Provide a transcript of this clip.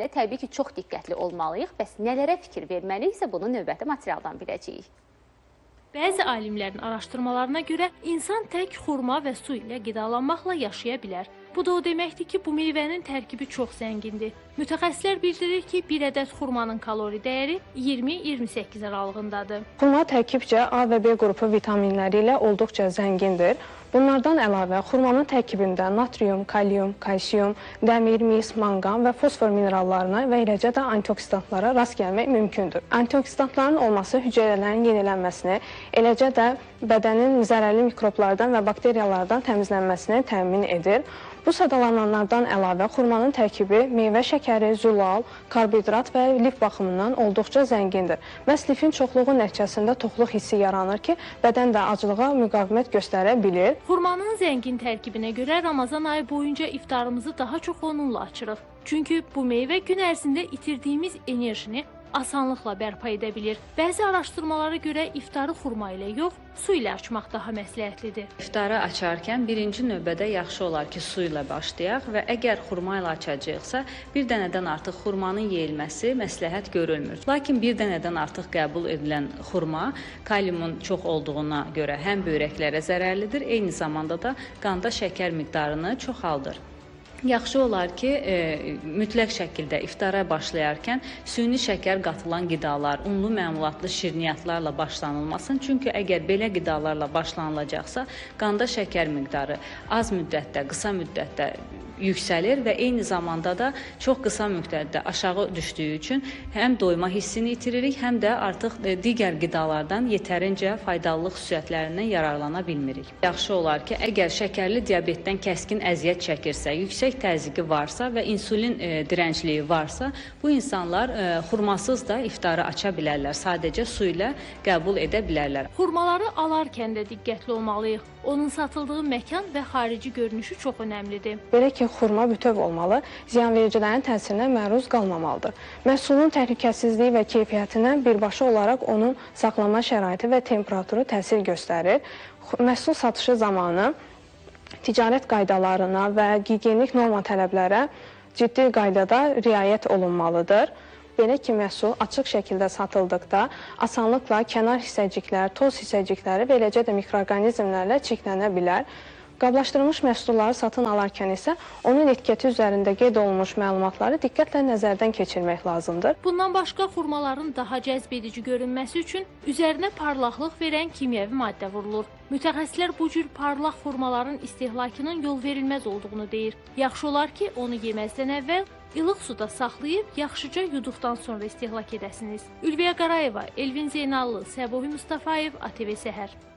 də təbii ki, çox diqqətli olmalıyıq. Bəs nələrə fikir verməliyiksə bunu növbəti materialdan biləcəyik. Bəzi alimlərin araşdırmalarına görə insan tək xurma və su ilə qidalanmaqla yaşaya bilər. Bu da o deməkdir ki, bu meyvənin tərkibi çox zəngindir. Mütəxəssislər bildirir ki, bir ədəd xurmanın kalori dəyəri 20-28 aralığındadır. Xurma tərkibcə A və B qrupu vitaminləri ilə olduqca zəngindir. Bunlardan əlavə xurmanın tərkibində natrium, kalium, kalsium, dəmir, mis, manqan və fosfor minerallarına və eləcə də antioksidantlara rast gəlmək mümkündür. Antioksidantların olması hüceyrələrin yenilənməsini, eləcə də bədənin zərərli mikroblardan və bakteriyalardan təmizlənməsini təmin edir. Bu sadalananlardan əlavə xurmanın tərkibi meyvə şəkəri, zülal, karbohidrat və lif baxımından olduqca zəngindir. Məhz lifin çoxluğu nəticəsində toxluq hissi yaranır ki, bədən də acılığa müqavimət göstərə bilir. Xurmanın zəngin tərkibinə görə Ramazan ayı boyunca iftarımızı daha çox onunla açırıq. Çünki bu meyvə gün ərzində itirdiyimiz enerjini asanlıqla bərpa edə bilir. Bəzi araşdırmalara görə iftarı xurma ilə yox, su ilə açmaq daha məsləhətlidir. İftarı açarkən birinci növbədə yaxşı olar ki, su ilə başlayaq və əgər xurma ilə açacağıqsa, bir dənədən artıq xurmanın yeyilməsi məsləhət görülmür. Lakin bir dənədən artıq qəbul edilən xurma kaliumun çox olduğuna görə həm böyrəklərə zərərlidir, eyni zamanda da qanda şəkər miqdarını çoxaldır. Yaxşı olar ki, e, mütləq şəkildə iftara başlayarkən süni şəkər qatılan qidalar, unlu məmulatlı şirniyyatlarla başlanılmasın. Çünki əgər belə qidalarla başlanılacaqsa, qanda şəkər miqdarı az müddətdə, qısa müddətdə yüksəlir və eyni zamanda da çox qısa müddətdə aşağı düşdüyü üçün həm doyma hissini itiririk, həm də artıq e, digər qidalardan yetərincə faydalılıq xüsusiyyətlərindən yararlana bilmirik. Yaxşı olar ki, əgər şəkərli diabetdən kəskin əziyyət çəkirsə, yüksək təzyiqi varsa və insulin e, dirəncliyi varsa, bu insanlar e, xurmasız da iftarı aça bilərlər. Sadəcə su ilə qəbul edə bilərlər. Xurmaları alarkən də diqqətli olmalıyıq. Onun satıldığı məkan və xarici görünüşü çox əhəmilidir. Belə ki, xurma bütöv olmalı, ziyanvericilərin təsirinə məruz qalmamalıdır. Məhsulun təhlükəsizliyi və keyfiyyətinə birbaşa olaraq onun saxlama şəraiti və temperaturu təsir göstərir. Məhsul satışı zamanı ticarət qaydalarına və gigiyenik norma tələblərə ciddi qaydada riayət olunmalıdır. Belə ki, məhsul açıq şəkildə satıldıqda asanlıqla kənar hissəciklər, toz hissəcikləri və eləcə də mikroorqanizmlərlə çirklənə bilər. Qablaşdırılmış məhsulları satın alarkən isə onun etiketi üzərində qeyd olunmuş məlumatları diqqətlə nəzərdən keçirmək lazımdır. Bundan başqa xurmaların daha cəzb edici görünməsi üçün üzərinə parlaqlıq verən kimyəvi maddə vurulur. Mütəxəssislər bu cür parlaq xurmaların istehlakının yol verilməz olduğunu deyir. Yaxşı olar ki, onu yeməzdən əvvəl ilıq suda saxlayıb yaxşıca yuduqdan sonra istehlak edəsiniz. Ülviyə Qarayeva, Elvin Zeynallı, Səbuhi Mustafayev, ATV Səhər.